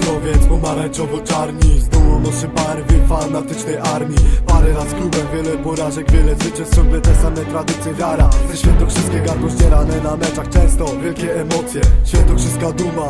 Ostrowiec, pomarańczowo-czarni Z dołu noszę barwy fanatycznej armii. Parę raz klubem, wiele porażek, wiele zwycięstw Ciągle te same tradycje, wiara. Ze świętokrzyskie gardło ścierane na meczach często. Wielkie emocje, świętokrzyska duma.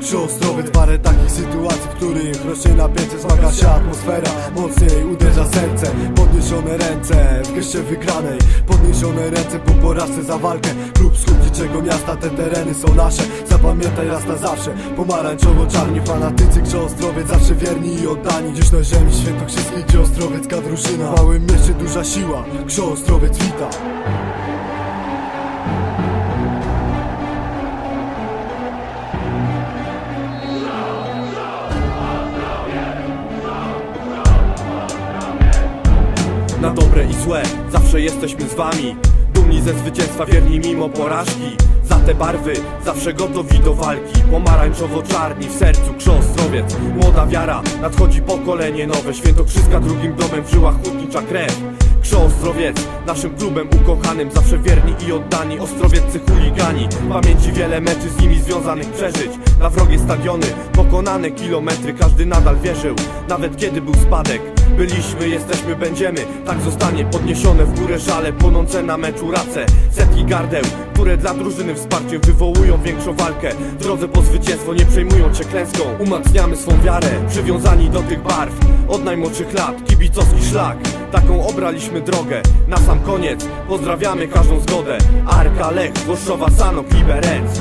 Siostrowiec, parę takich sytuacji, w których rośnie napięcie Zmaga się atmosfera, mocniej uderza serce Podniesione ręce w geście wygranej. Podniesione ręce po porażce za walkę Klub schudniczego miasta, te tereny są nasze Zapamiętaj raz na zawsze. Pomarańczowo-czarni fanatycy, gdzie Ostrowiec zawsze wierni i oddani. Dziś na ziemi świętokrzyskiej, gdzie Ostrowiecka drużyna. W małym mieście duża siła, gdzie Ostrowiec wita Na dobre i złe, zawsze jesteśmy z wami. Dumni ze zwycięstwa, wierni mimo porażki. Za te barwy, zawsze gotowi do walki. Pomarańczowo-czarni w sercu krzoostrowiec Młoda wiara, nadchodzi pokolenie nowe. Świętokrzyska drugim domem w żyłach hutnicza krew. Krzoostrowiec, naszym klubem ukochanym. Zawsze wierni i oddani, ostrowieccy chuligani. Pamięci wiele meczy z nimi związanych przeżyć. Na wrogie stadiony, pokonane kilometry. Każdy nadal wierzył, nawet kiedy był spadek Byliśmy, jesteśmy, będziemy. Tak zostanie podniesione w górę żale Płonące na meczu race Setki gardeł, które dla drużyny wsparciem Wywołują większą walkę. W drodze po zwycięstwo nie przejmują cię klęską. Umacniamy swą wiarę, przywiązani do tych barw. Od najmłodszych lat, kibicowski szlak. Taką obraliśmy drogę. Na sam koniec pozdrawiamy każdą zgodę. Arka, Lech, Włoszczowa, Sanok, Liberec.